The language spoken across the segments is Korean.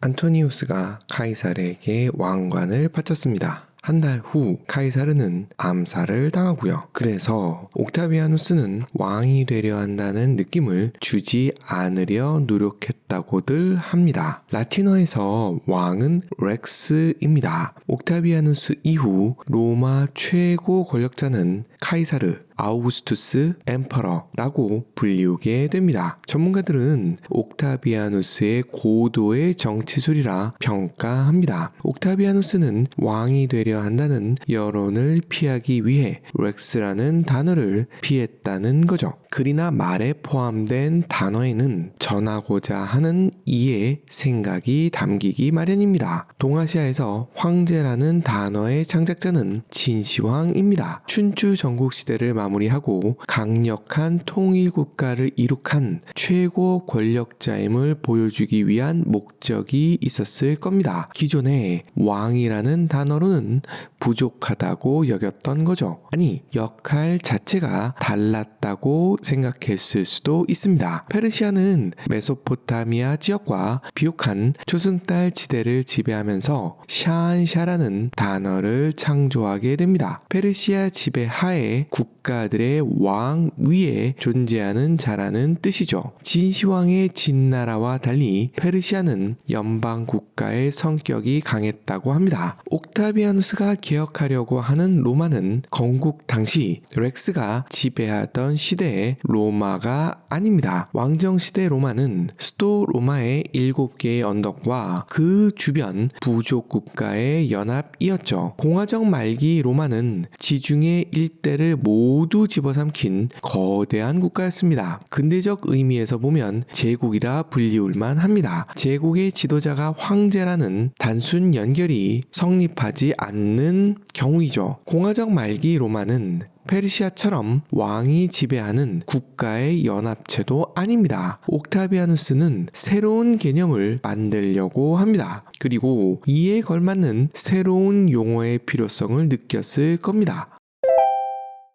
안토니우스가 카이사르에게 왕관을 바쳤습니다. 한 달 후 카이사르는 암살을 당하고요. 그래서 옥타비아누스는 왕이 되려 한다는 느낌을 주지 않으려 노력했다고들 합니다. 라틴어에서 왕은 렉스입니다. 옥타비아누스 이후 로마 최고 권력자는 카이사르, 아우구스투스 엠퍼러라고 불리우게 됩니다. 전문가들은 옥타비아누스의 고도의 정치술이라 평가합니다. 옥타비아누스는 왕이 되려 한다는 여론을 피하기 위해 렉스라는 단어를 피했다는 거죠. 글이나 말에 포함된 단어에는 전하고자 하는 이의 생각이 담기기 마련입니다. 동아시아에서 황제라는 단어의 창작자는 진시황입니다. 춘추 전국 시대를 마무리 하고 강력한 통일 국가를 이룩한 최고 권력자임을 보여주기 위한 목적이 있었을 겁니다. 기존에 왕이라는 단어로는 부족하다고 여겼던 거죠. 아니, 역할 자체가 달랐다고 생각했을 수도 있습니다. 페르시아는 메소포타미아 지역과 비옥한 초승달 지대를 지배하면서 샤안샤라는 단어를 창조하게 됩니다. 페르시아 지배 하에 국 가들의 왕 위에 존재하는 자라는 뜻이죠. 진시황의 진나라와 달리 페르시아는 연방 국가의 성격이 강했다고 합니다. 옥타비아누스가 개혁하려고 하는 로마는 건국 당시 렉스가 지배하던 시대의 로마가 아닙니다. 왕정 시대 로마는 수도 로마의 7개의 언덕과 그 주변 부족 국가의 연합이었죠. 공화정 말기 로마는 지중해 일대를 모두 집어삼킨 거대한 국가였습니다. 근대적 의미에서 보면 제국이라 불리울만 합니다. 제국의 지도자가 황제라는 단순 연결이 성립하지 않는 경우이죠. 공화정 말기 로마는 페르시아처럼 왕이 지배하는 국가의 연합체도 아닙니다. 옥타비아누스는 새로운 개념을 만들려고 합니다. 그리고 이에 걸맞는 새로운 용어의 필요성을 느꼈을 겁니다.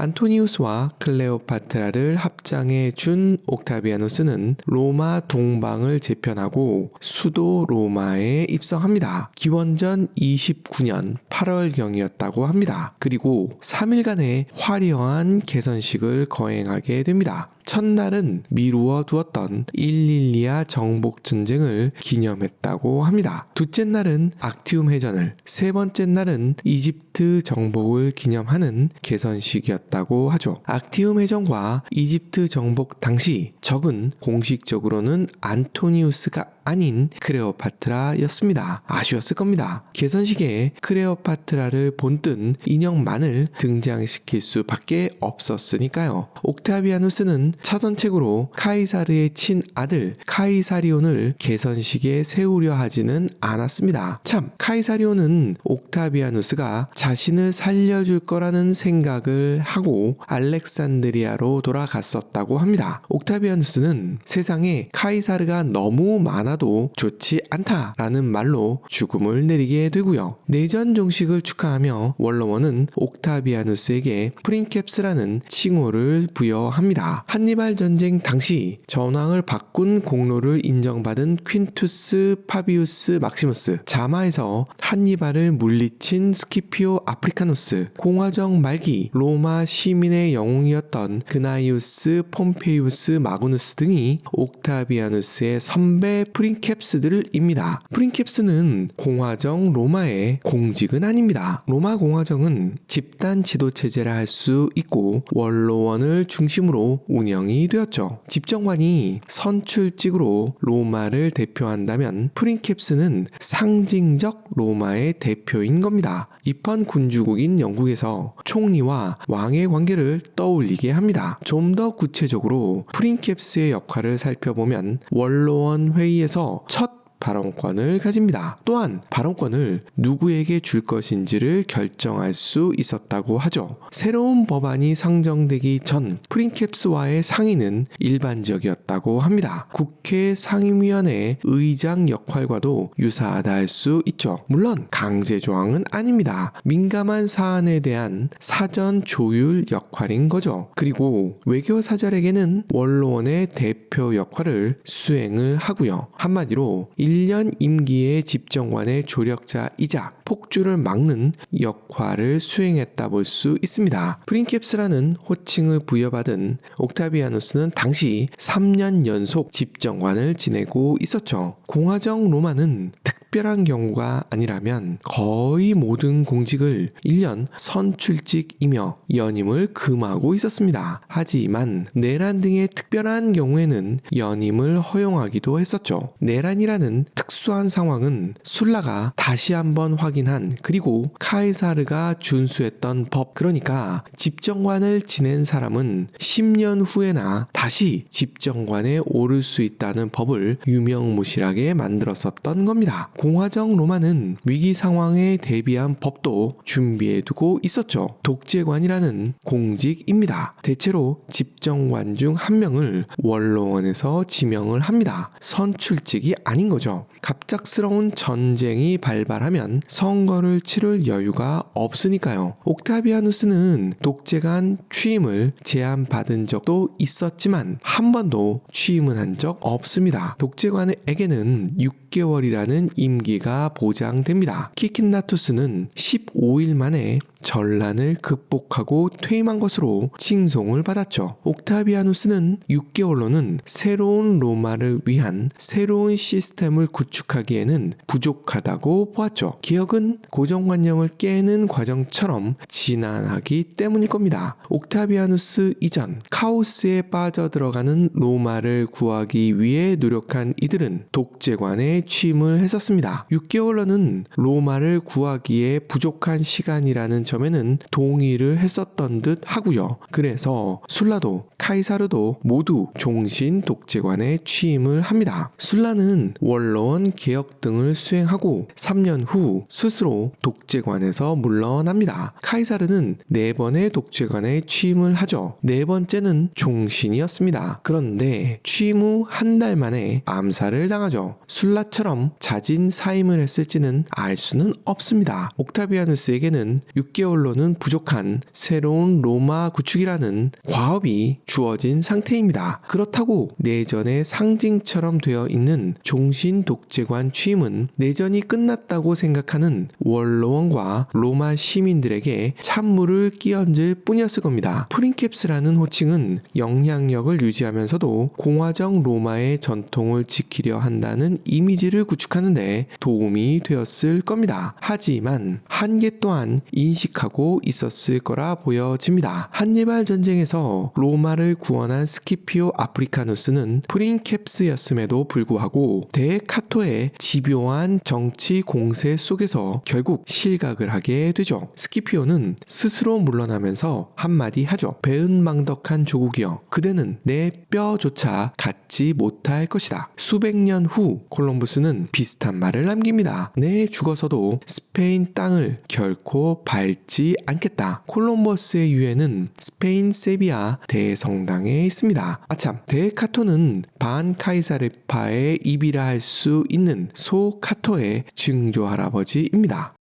안토니우스와 클레오파트라를 합장해 준 옥타비아누스는 로마 동방을 재편하고 수도 로마에 입성합니다. 기원전 29년 8월경이었다고 합니다. 그리고 3일간의 화려한 개선식을 거행하게 됩니다. 첫날은 미루어 두었던 일릴리아 정복 전쟁을 기념했다고 합니다. 둘째 날은 악티움 해전을, 세 번째 날은 이집트 정복을 기념하는 개선식이었다고 하죠. 악티움 해전과 이집트 정복 당시 적은 공식적으로는 안토니우스가 아닌 크레오파트라였습니다. 아쉬웠을 겁니다. 개선식에 크레오파트라를 본뜬 인형만을 등장시킬 수밖에 없었으니까요. 옥타비아누스는 차선책으로 카이사르의 친아들 카이사리온을 개선식에 세우려 하지는 않았습니다. 참, 카이사리온은 옥타비아누스가 자신을 살려줄 거라는 생각을 하고 알렉산드리아로 돌아갔었다고 합니다. 옥타비아누스는 세상에 카이사르가 너무 많아 도 좋지 않다라는 말로 죽음을 내리게 되고요. 내전 종식을 축하하며 원로원은 옥타비아누스에게 프린캡스라는 칭호를 부여합니다. 한니발 전쟁 당시 전황을 바꾼 공로를 인정받은 퀸투스 파비우스 막시무스, 자마에서 한니발을 물리친 스키피오 아프리카노스, 공화정 말기 로마 시민의 영웅이었던 그나이우스 폼페이우스 마구누스 등이 옥타비아누스의 선배 프 린캡스들입니다. 프린캡스는 공화정 로마의 공직은 아닙니다. 로마 공화정은 집단 지도 체제라 할 수 있고 원로원을 중심으로 운영이 되었죠. 집정관이 선출직으로 로마를 대표한다면 프린캡스는 상징적 로마의 대표인 겁니다. 입헌 군주국인 영국에서 총리와 왕의 관계를 떠올리게 합니다. 좀 더 구체적으로 프린캡스의 역할을 살펴보면 원로원 회의에서 첫 발언권을 가집니다. 또한 발언권을 누구에게 줄 것인지를 결정할 수 있었다고 하죠. 새로운 법안이 상정되기 전 프린캡스와의 상의는 일반적이었다고 합니다. 국회 상임위원회 의장 역할과도 유사하다 할 수 있죠. 물론 강제 조항은 아닙니다. 민감한 사안에 대한 사전 조율 역할인 거죠. 그리고 외교 사절에게는 원로원의 대표 역할을 수행을 하고요. 한마디로 1년 임기의 집정관의 조력자이자 폭주를 막는 역할을 수행했다 볼 수 있습니다. 프린캡스라는 호칭을 부여받은 옥타비아누스는 당시 3년 연속 집정관을 지내고 있었죠. 공화정 로마는 특 별한 경우가 아니라면 거의 모든 공직을 1년 선출직이며 연임을 금하고 있었습니다. 하지만 내란 등의 특별한 경우에는 연임을 허용하기도 했었죠. 내란이라는 특수한 상황은 술라가 다시 한번 확인한 그리고 카이사르가 준수했던 법 그러니까 집정관을 지낸 사람은 10년 후에나 다시 집정관에 오를 수 있다는 법을 유명무실하게 만들었었던 겁니다. 공화정 로마는 위기 상황에 대비한 법도 준비해두고 있었죠. 독재관이라는 공직입니다. 대체로 집정관 중 한 명을 원로원에서 지명을 합니다. 선출직이 아닌 거죠. 갑작스러운 전쟁이 발발하면 선거를 치를 여유가 없으니까요. 옥타비아누스는 독재관 취임을 제안받은 적도 있었지만 한 번도 취임은 한 적 없습니다. 독재관에게는 6개월이라는 임기가 보장됩니다. 키킨나투스는 15일 만에 전란을 극복하고 퇴임한 것으로 칭송을 받았죠. 옥타비아누스는 6개월로는 새로운 로마를 위한 새로운 시스템을 구축하기에는 부족하다고 보았죠. 기억은 고정관념을 깨는 과정처럼 진난하기 때문일 겁니다. 옥타비아누스 이전 카오스에 빠져들어가는 로마를 구하기 위해 노력한 이들은 독재관에 취임을 했었습니다. 6개월로는 로마를 구하기에 부족한 시간이라는 점에는 동의를 했었던 듯 하고요. 그래서 술라도 카이사르도 모두 종신 독재관에 취임을 합니다. 술라는 원로원 개혁 등을 수행하고 3년 후 스스로 독재관에서 물러납니다. 카이사르는 네 번의 독재관에 취임을 하죠. 네 번째는 종신이었습니다. 그런데 취임 후 한 달 만에 암살을 당하죠. 술라처럼 자진 사임을 했을지는 알 수는 없습니다. 옥타비아누스에게는 6 개월로는 부족한 새로운 로마 구축이라는 과업이 주어진 상태입니다. 그렇다고 내전의 상징처럼 되어 있는 종신 독재관 취임은 내전이 끝났다고 생각하는 원로원과 로마 시민들에게 찬물을 끼얹을 뿐이었을 겁니다. 프린캡스라는 호칭은 영향력을 유지하면서도 공화정 로마의 전통을 지키려 한다는 이미지를 구축하는데 도움이 되었을 겁니다. 하지만 한계 또한 인 식하고 있었을 거라 보여집니다. 한니발 전쟁에서 로마를 구원한 스키피오 아프리카누스는 프린캡스였음에도 불구하고 대카토의 집요한 정치 공세 속에서 결국 실각을 하게 되죠. 스키피오는 스스로 물러나면서 한마디 하죠. 배은망덕한 조국이여 그대는 내 뼈조차 갖지 못할 것이다. 수백 년 후 콜럼부스는 비슷한 말을 남깁니다. 내 죽어서도 스페인 땅을 결코 밟지 않겠다. 콜럼버스의 유해는 스페인 세비야 대성당에 있습니다. 아참, 대카토는 반 카이사르파의 입이라 할 수 있는 소 카토의 증조 할아버지입니다.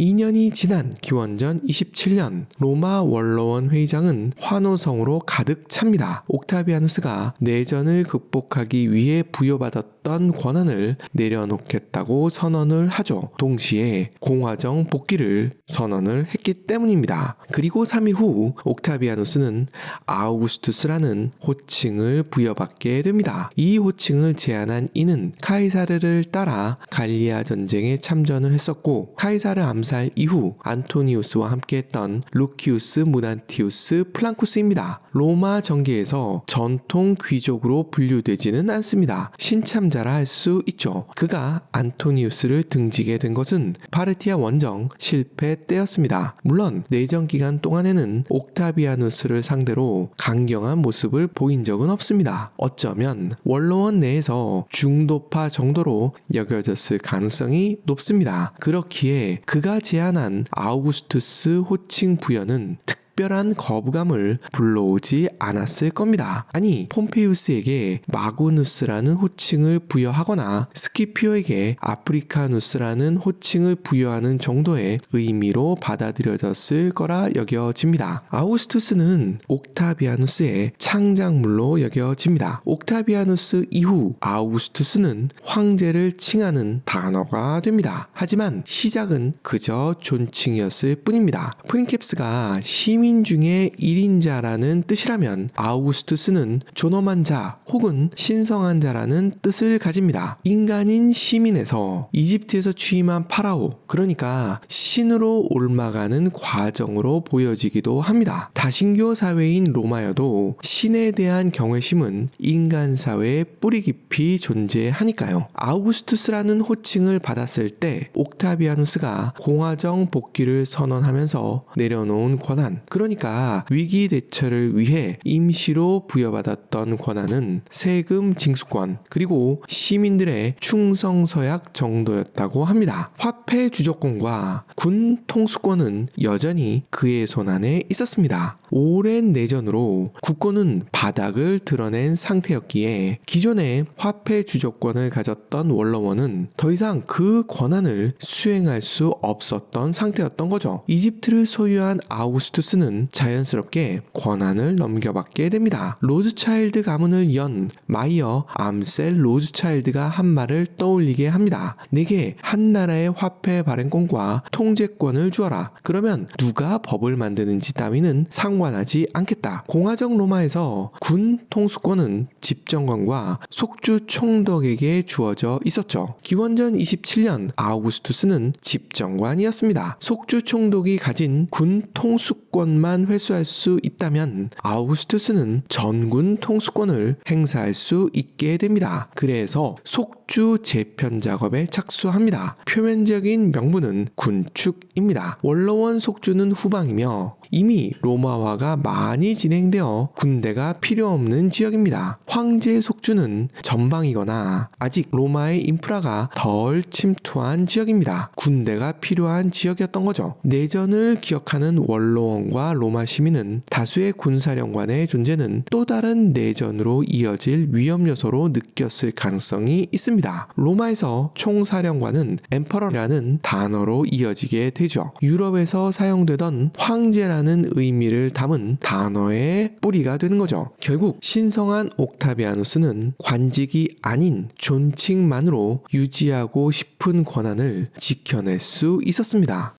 2년이 지난 기원전 27년 로마 원로원 회의장은 환호성으로 가득 찹니다. 옥타비아누스가 내전을 극복하기 위해 부여받았던 권한을 내려놓겠다고 선언을 하죠. 동시에 공화정 복귀를 선언을 했기 때문입니다. 그리고 3일 후 옥타비아누스는 아우구스투스라는 호칭을 부여받게 됩니다. 이 호칭을 제안한 이는 카이사르를 따라 갈리아 전쟁에 참전을 했었고 카이사르 암 암살 이후 안토니우스와 함께했던 루키우스 무난티우스 플랑쿠스입니다. 로마 정계에서 전통 귀족으로 분류되지는 않습니다. 신참자 라 할 수 있죠. 그가 안토니우스를 등지게 된 것은 파르티아 원정 실패 때였습니다. 물론 내전 기간 동안에는 옥타비아누스를 상대로 강경한 모습을 보인 적은 없습니다. 어쩌면 원로원 내에서 중도파 정도로 여겨졌을 가능성이 높습니다. 그렇기에 그가 제안한 아우구스투스 호칭 부여는 특 특별한 거부감을 불러오지 않았을 겁니다. 아니, 폼페이우스에게 마고누스라는 호칭을 부여하거나 스키피오에게 아프리카누스라는 호칭을 부여하는 정도의 의미로 받아들여졌을 거라 여겨집니다. 아우스투스는 옥타비아누스의 창작물로 여겨집니다. 옥타비아누스 이후 아우구스투스는 황제를 칭하는 단어가 됩니다. 하지만 시작은 그저 존칭이었을 뿐입니다. 프린캡스가 시민 중에 1인자라는 뜻이라면 아우구스투스는 존엄한 자 혹은 신성한 자라는 뜻을 가집니다. 인간인 시민에서 이집트에서 취임한 파라오 그러니까 신으로 옮아가는 과정으로 보여지기도 합니다. 다신교 사회인 로마여도 신에 대한 경외심은 인간 사회에 뿌리 깊이 존재하니까요. 아우구스투스라는 호칭을 받았을 때 옥타비아누스가 공화정 복귀를 선언하면서 내려놓은 권한, 그 러니까 위기 대처를 위해 임시로 부여받았던 권한은 세금 징수권, 그리고 시민들의 충성 서약 정도였다고 합니다. 화폐 주조권과 군 통수권은 여전히 그의 손안에 있었습니다. 오랜 내전으로 국고는 바닥을 드러낸 상태였기에 기존의 화폐 주조권을 가졌던 원로원은 더 이상 그 권한을 수행할 수 없었던 상태였던 거죠. 이집트를 소유한 아우구스투스는 자연스럽게 권한을 넘겨받게 됩니다. 로즈차일드 가문을 연 마이어 암셀 로즈차일드가 한 말을 떠올리게 합니다. 내게 한 나라의 화폐 발행권과 통제권을 주어라. 그러면 누가 법을 만드는지 따위는 상관하지 않겠다. 공화정 로마에서 군 통수권은 집정관과 속주 총독에게 주어져 있었죠. 기원전 27년 아우구스투스는 집정관이었습니다. 속주 총독이 가진 군 통수권 만 회수할 수 있다면 아우구스투스는 전군 통수권을 행사할 수 있게 됩니다. 그래서 속 주 재편 작업에 착수합니다. 표면적인 명분은 군축입니다. 원로원 속주는 후방이며 이미 로마화가 많이 진행되어 군대가 필요 없는 지역입니다. 황제 속주는 전방이거나 아직 로마의 인프라가 덜 침투한 지역입니다. 군대가 필요한 지역이었던 거죠. 내전을 기억하는 원로원과 로마 시민은 다수의 군사령관의 존재는 또 다른 내전으로 이어질 위험 요소로 느꼈을 가능성이 있습니다. 로마에서 총사령관은 엠퍼러라는 단어로 이어지게 되죠. 유럽에서 사용되던 황제라는 라는 의미를 담은 단어의 뿌리가 되는 거죠. 결국 신성한 옥타비아누스는 관직이 아닌 존칭만으로 유지하고 싶은 권한을 지켜낼 수 있었습니다.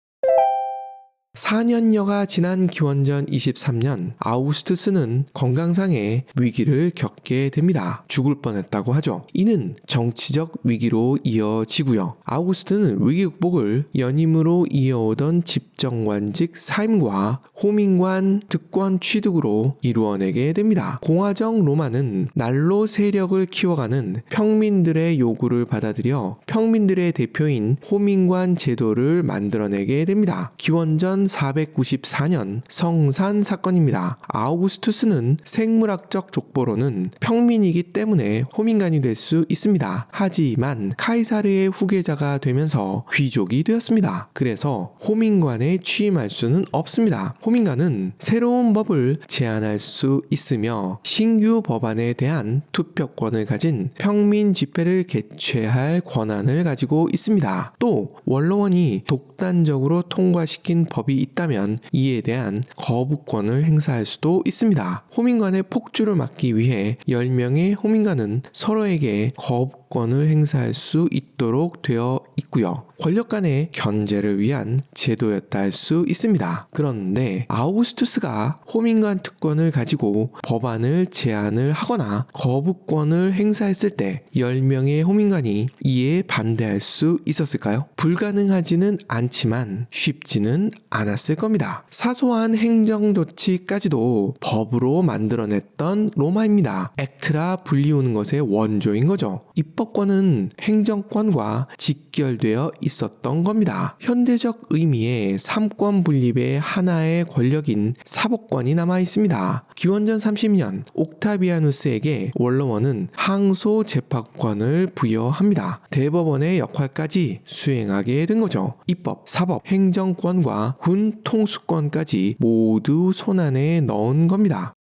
4년여가 지난 기원전 23년 아우구스투스는 건강상의 위기를 겪게 됩니다. 죽을 뻔했다고 하죠. 이는 정치적 위기로 이어지고요. 아우구스트는 위기 극복을 연임으로 이어오던 집정관직 사임과 호민관 특권 취득으로 이루어내게 됩니다. 공화정 로마는 날로 세력을 키워가는 평민들의 요구를 받아들여 평민들의 대표인 호민관 제도를 만들어내게 됩니다. 기원전 494년 성산 사건입니다. 아우구스투스는 생물학적 족보로는 평민이기 때문에 호민관이 될 수 있습니다. 하지만 카이사르의 후계자가 되면서 귀족이 되었습니다. 그래서 호민관에 취임할 수는 없습니다. 호민관은 새로운 법을 제안할 수 있으며 신규 법안에 대한 투표권을 가진 평민 집회를 개최할 권한을 가지고 있습니다. 또 원로원이 독단적으로 통과시킨 법이 있다면 이에 대한 거부권을 행사할 수도 있습니다. 호민관의 폭주를 막기 위해 10명의 호민관은 서로에게 거부 권을 행사할 수 있도록 되어 있고요. 권력 간의 견제를 위한 제도였다 할 수 있습니다. 그런데 아우구스투스가 호민관 특권을 가지고 법안을 제안을 하거나 거부권을 행사했을 때 10명의 호민관이 이에 반대할 수 있었을까요? 불가능하지는 않지만 쉽지는 않았을 겁니다. 사소한 행정 조치까지도 법으로 만들어냈던 로마입니다. 액트라 불리우는 것의 원조인 거죠. 입법권은 행정권과 직결되어 있었던 겁니다. 현대적 의미의 삼권 분립의 하나의 권력인 사법권이 남아 있습니다. 기원전 30년 옥타비아누스에게 원로원은 항소 재판권을 부여합니다. 대법원의 역할까지 수행하게 된 거죠. 입법, 사법, 행정권과 군 통수권까지 모두 손안에 넣은 겁니다.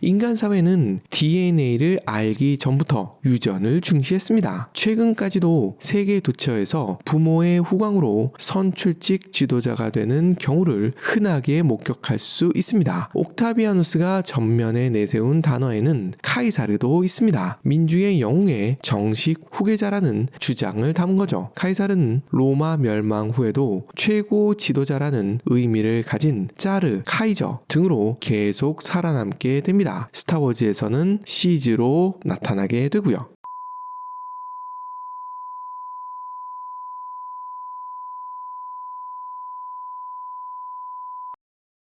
인간 사회는 DNA를 알기 전부터 유전을 중시했습니다. 최근까지도 세계 도처에서 부모의 후광으로 선출직 지도자가 되는 경우를 흔하게 목격할 수 있습니다. 옥타비아누스가 전면에 내세운 단어에는 카이사르도 있습니다. 민주의 영웅의 정식 후계자라는 주장을 담은 거죠. 카이사르는 로마 멸망 후에도 최고 지도자라는 의미를 가진 짜르, 카이저 등으로 계속 살아남게 됩 니다. 스타워즈에서는 시즈로 나타나게 되고요.